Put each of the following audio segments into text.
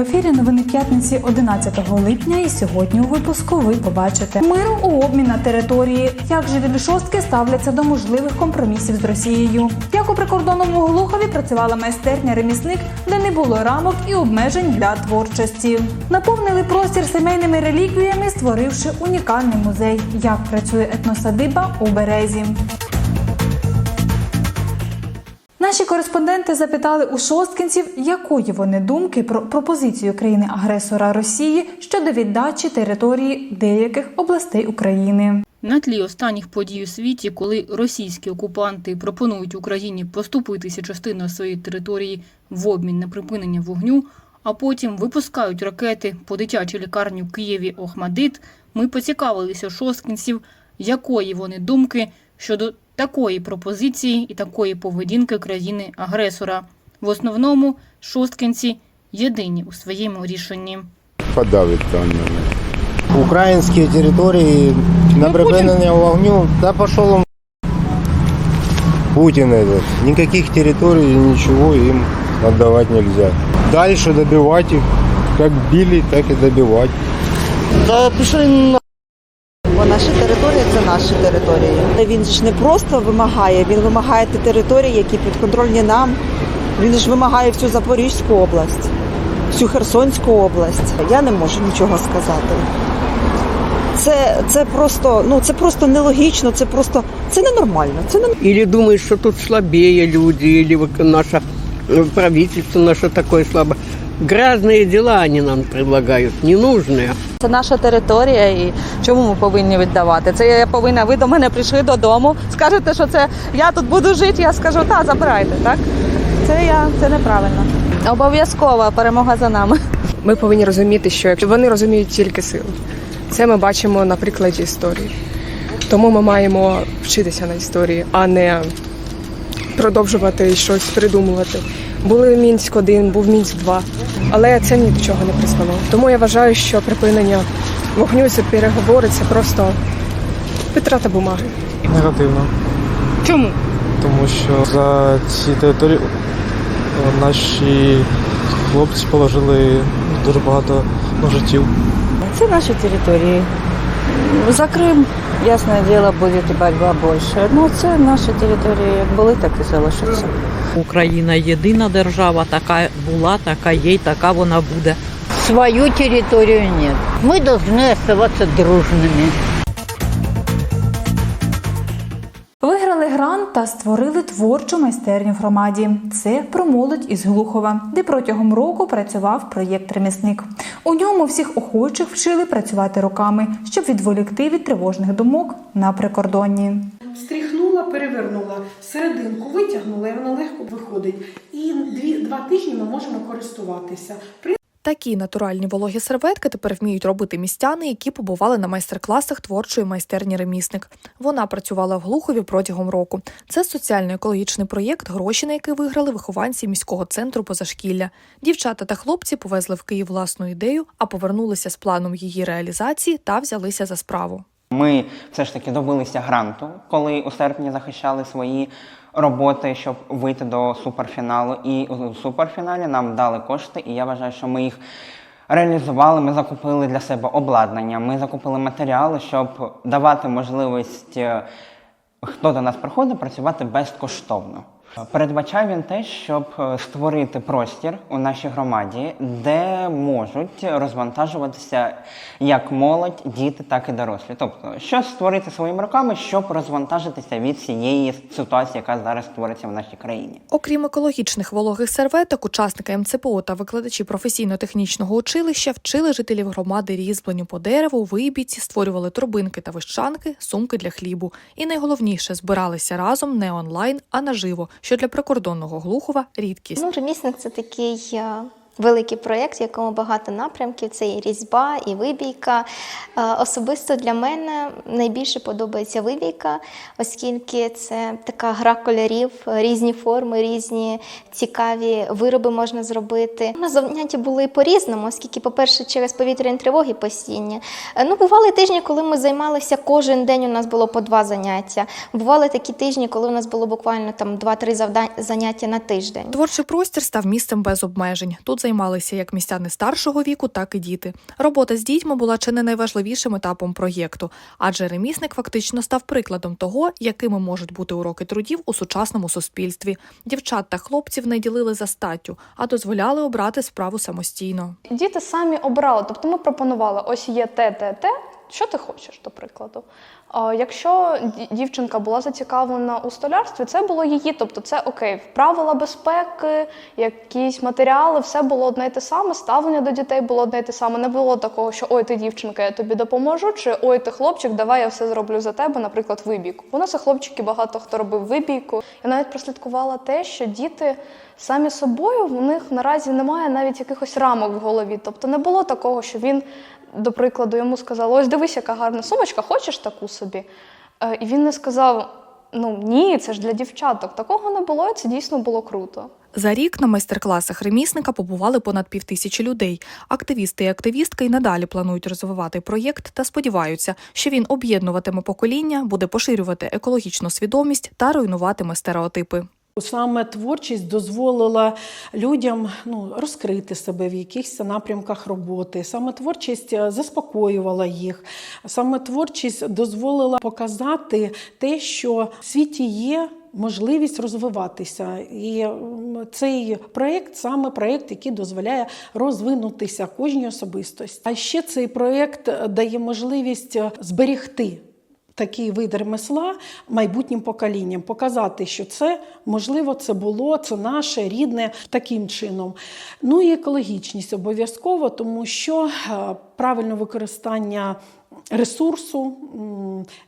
ефірі новини п'ятниці 11 липня. І сьогодні у випуску ви побачите мир у обмін на території, як жителі шостки ставляться до можливих компромісів з Росією. Як у прикордонному Глухові працювала майстерня ремісник, де не було рамок і обмежень для творчості. Наповнили простір сімейними реліквіями, створивши унікальний музей. Як працює етносадиба у березі. Наші кореспонденти запитали у шосткинців, якої вони думки про пропозицію країни-агресора Росії щодо віддачі території деяких областей України. На тлі останніх подій у світі, коли російські окупанти пропонують Україні поступитися частиною своєї території в обмін на припинення вогню, а потім випускають ракети по дитячій лікарні в Києві Охмадит, ми поцікавилися шосткінців, якої вони думки щодо такої пропозиції і такої поведінки країни-агресора. В основному шосткінці єдині у своєму рішенні. подавить там. Українські території на припинення вогню, да пошел он Путин этот. Никаких территорий, ничего им отдавать нельзя. Дальше добивать их, как били, так и добивать. Та пішли на бо наша територія це наші території. Він ж не просто вимагає, він вимагає ті території, які підконтрольні нам. Він ж вимагає всю Запорізьку область, всю Херсонську область. Я не можу нічого сказати. Це, це просто, ну це просто нелогічно, це просто це ненормально. Це не Или думаешь, что тут слабее люди, вот наше э, правительство наше такое слабое. Грязные дела они нам предлагают, ненужные. Це наша територія, і чому ми повинні віддавати? Це я повинна. Ви до мене прийшли додому, скажете, що це я тут буду жити. Я скажу, та забирайте, так? Це я це неправильно. Обов'язкова перемога за нами. Ми повинні розуміти, що якщо вони розуміють тільки силу, це ми бачимо на прикладі історії. Тому ми маємо вчитися на історії, а не продовжувати щось придумувати. Були Мінськ 1 був Мінськ 2 але це ні до чого не призвело. Тому я вважаю, що припинення вогню це переговори це просто витрата бумаги. Негативно, Чому? тому що за ці території е, наші хлопці положили дуже багато ну, життів. Це наші території. За Крим, ясне діло, буде боротьба більше. Ну це наші території, як були, так і залишаться. Україна єдина держава, така була, така є, й така вона буде. Свою территорию нет. Мы должны оставаться дружными. Виграли грант та створили творчу майстерню в громаді. Це про молодь із Глухова, де протягом року працював проєкт Ремісник. У ньому всіх охочих вчили працювати руками, щоб відволікти від тривожних думок на прикордонні. Стріхнула, перевернула, серединку витягнула, і воно легко виходить. І дві, два тижні ми можемо користуватися. Такі натуральні вологі серветки тепер вміють робити містяни, які побували на майстер-класах творчої майстерні ремісник. Вона працювала в Глухові протягом року. Це соціально-екологічний проєкт, гроші на який виграли вихованці міського центру позашкілля. Дівчата та хлопці повезли в Київ власну ідею, а повернулися з планом її реалізації та взялися за справу. Ми все ж таки добилися гранту, коли у серпні захищали свої роботи, щоб вийти до суперфіналу. І у суперфіналі нам дали кошти, і я вважаю, що ми їх реалізували. Ми закупили для себе обладнання, ми закупили матеріали, щоб давати можливість, е, хто до нас приходить, працювати безкоштовно. Передбачає він те, щоб е, створити простір у нашій громаді, де можуть розвантажуватися як молодь, діти, так і дорослі. Тобто, що створити своїми руками, щоб розвантажитися від цієї ситуації, яка зараз створиться в нашій країні. Окрім екологічних вологих серветок, учасники МЦПО та викладачі професійно-технічного училища вчили жителів громади різьбленню по дереву, вибійці, створювали турбинки та вищанки, сумки для хлібу. І найголовніше збиралися разом не онлайн, а наживо, що для прикордонного Глухова рідкість. Ну, ремісник це такий е, великий проєкт, в якому багато напрямків. Це і різьба, і вибійка. Е, Особисто для мене найбільше подобається вибійка, оскільки це така гра кольорів, різні форми, різні цікаві вироби можна зробити. На заняття були по-різному, оскільки, по-перше, через повітряні тривоги постійні. Е, Ну, бували тижні, коли ми займалися кожен день. У нас було по два заняття. Бували такі тижні, коли у нас було буквально там два-три заняття на тиждень. Творчий простір став місцем без обмежень. Тут займалися як містяни старшого віку, так і діти. Робота з дітьми була чи не найважливішим етапом проєкту, адже ремісник фактично став прикладом того, якими можуть бути уроки трудів у сучасному суспільстві. Дівчат та хлопців не ділили за статтю, а дозволяли обрати справу самостійно. Діти самі обрали, тобто ми пропонували: ось є те, те, те. Що ти хочеш, до прикладу? Якщо дівчинка була зацікавлена у столярстві, це було її, тобто це окей, правила безпеки, якісь матеріали, все було одне й те саме, ставлення до дітей було одне й те саме. Не було такого, що ой, ти дівчинка, я тобі допоможу, чи ой, ти хлопчик, давай я все зроблю за тебе, наприклад, вибійку. У нас і хлопчики багато хто робив вибійку. Я навіть прослідкувала те, що діти самі собою в них наразі немає навіть якихось рамок в голові. Тобто не було такого, що він, до прикладу, йому сказали, ось дивись, яка гарна сумочка, хочеш таку собі? Е, І він не сказав: ну ні, це ж для дівчаток. Такого не було, і це дійсно було круто. За рік на майстер-класах ремісника побували понад півтисячі людей. Активісти і активістки й надалі планують розвивати проєкт та сподіваються, що він об'єднуватиме покоління, буде поширювати екологічну свідомість та руйнуватиме стереотипи. Саме творчість дозволила людям ну, розкрити себе в якихось напрямках роботи. Саме творчість е, заспокоювала їх. Саме творчість дозволила показати те, що в світі є. Можливість розвиватися, і цей проєкт саме проєкт, який дозволяє розвинутися кожній особистості. А ще цей проєкт дає можливість е, зберегти такий вид ремесла майбутнім поколінням, показати, що це можливо, це було, це наше рідне таким чином. Ну і екологічність обов'язково, тому що е, правильне використання. Ресурсу,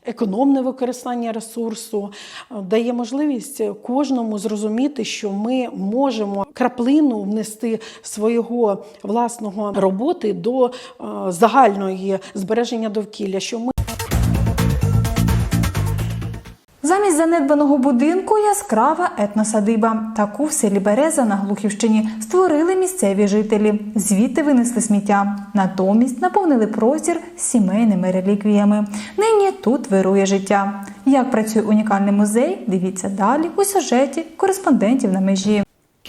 економне використання ресурсу е, дає можливість кожному зрозуміти, що ми можемо краплину внести свого власного роботи до е, загальної збереження довкілля. Що ми Замість занедбаного будинку яскрава етносадиба. Таку в селі Береза на Глухівщині створили місцеві жителі. Звідти винесли сміття. Натомість наповнили простір сімейними реліквіями. Нині тут вирує життя. Як працює унікальний музей? Дивіться далі у сюжеті кореспондентів на межі.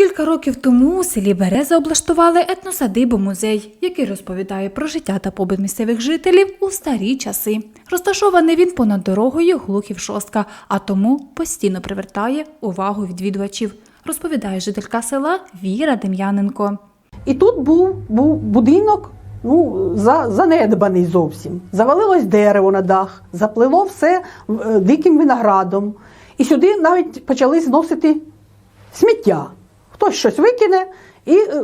Кілька років тому у селі Береза облаштували етносадибу музей, який розповідає про життя та побут місцевих жителів у старі часи. Розташований він понад дорогою Глухів Шостка, а тому постійно привертає увагу відвідувачів, розповідає жителька села Віра Дем'яненко. І тут був, був будинок, ну, за, занедбаний зовсім. Завалилось дерево на дах, заплило все е, диким виноградом. І сюди навіть почали зносити сміття. Хтось щось викине, і е,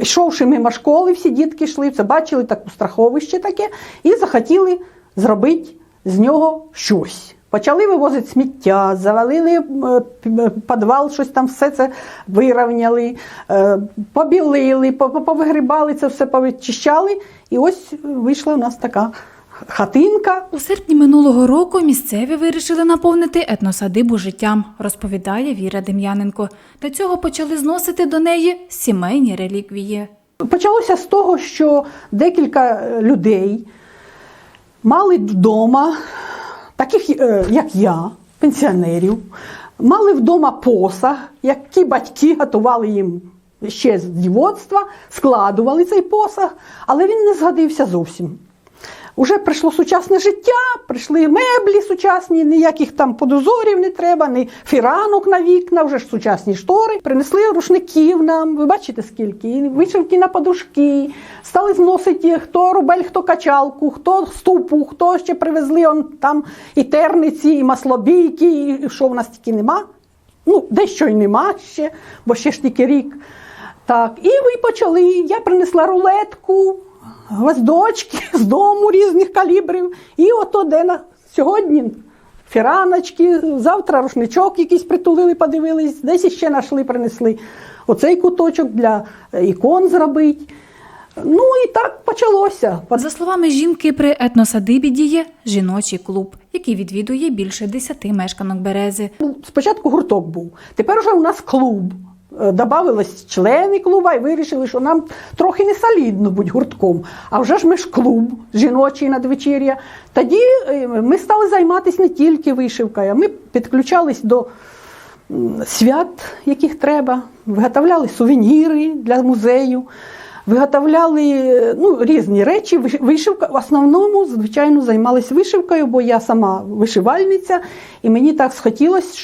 йшовши мимо школи, всі дітки йшли, це бачили таке страховище таке, і захотіли зробити з нього щось. Почали вивозити сміття, завалили е, підвал, щось там все це вирівняли, е, побілили, по- по- повигрібали це все, повичищали. І ось вийшла у нас така хатинка. У серпні минулого року місцеві вирішили наповнити етносадибу життям, розповідає Віра Дем'яненко. Для цього почали зносити до неї сімейні реліквії. Почалося з того, що декілька людей мали вдома, таких е, як я, пенсіонерів, мали вдома посаг, які батьки готували їм ще з дівоцтва, складували цей посаг, але він не згодився зовсім. Уже прийшло сучасне життя, прийшли меблі сучасні, ніяких там подозорів не треба, ні фіранок на вікна, вже ж сучасні штори. Принесли рушників нам, ви бачите скільки, вишивки на подушки. Стали зносити хто рубель, хто качалку, хто ступу, хто ще привезли он, там і терниці, і маслобійки, і що в нас тільки нема. Ну, дещо й нема ще, бо ще ж тільки рік. Так, і ви почали. Я принесла рулетку, гвоздочки з дому різних калібрів. І ото де на сьогодні фіраночки, завтра рушничок якийсь притулили, подивились, десь іще знайшли, принесли оцей куточок для е, ікон зробити. Ну і так почалося. За словами жінки, при етносадибі діє жіночий клуб, який відвідує більше десяти мешканок берези. Спочатку гурток був, тепер вже у нас клуб. Е, Добавились члени клуба і вирішили, що нам трохи не солідно бути гуртком. А вже ж ми ж клуб жіночий надвечір'я. Тоді е, ми стали займатися не тільки вишивкою, ми підключались до свят, яких треба, виготовляли сувеніри для музею, виготовляли ну, різні речі. Вишивка в основному, звичайно, займалась вишивкою, бо я сама вишивальниця, і мені так схотілося,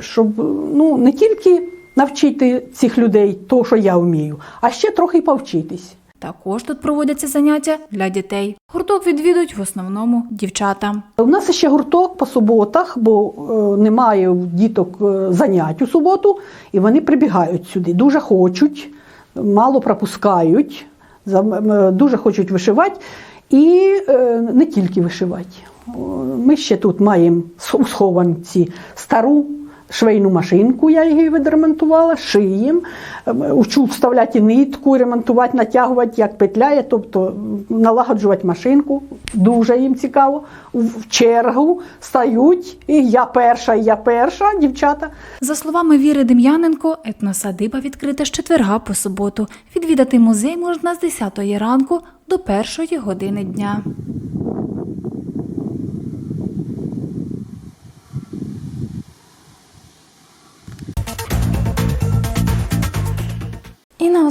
щоб ну, не тільки навчити цих людей того, що я вмію, а ще трохи повчитись. Також тут проводяться заняття для дітей. Гурток відвідують в основному дівчата. У нас ще гурток по суботах, бо е, немає у діток е, занять у суботу, і вони прибігають сюди. Дуже хочуть, мало пропускають, за- дуже хочуть вишивати і е, не тільки вишивати. Ми ще тут маємо у схованці стару. Швейну машинку я її відремонтувала, шиєм, ем, учу вставляти нитку, ремонтувати, натягувати, як петляє, тобто налагоджувати машинку. Дуже їм цікаво. В чергу стають, і я перша, і я перша, дівчата. За словами Віри Дем'яненко, етносадиба відкрита з четверга по суботу. Відвідати музей можна з 10 ранку до першої години дня.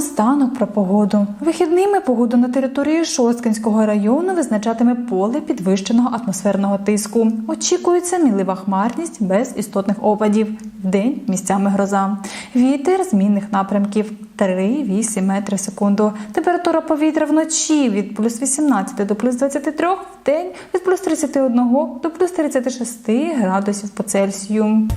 Наостанок про погоду. Вихідними погоду на території Шосткинського району визначатиме поле підвищеного атмосферного тиску. Очікується мінлива хмарність без істотних опадів. Вдень місцями гроза. Вітер змінних напрямків 3-8 метри в секунду. Температура повітря вночі від плюс 18 до плюс 23, в день від плюс 31 до плюс 36 градусів по Цельсію.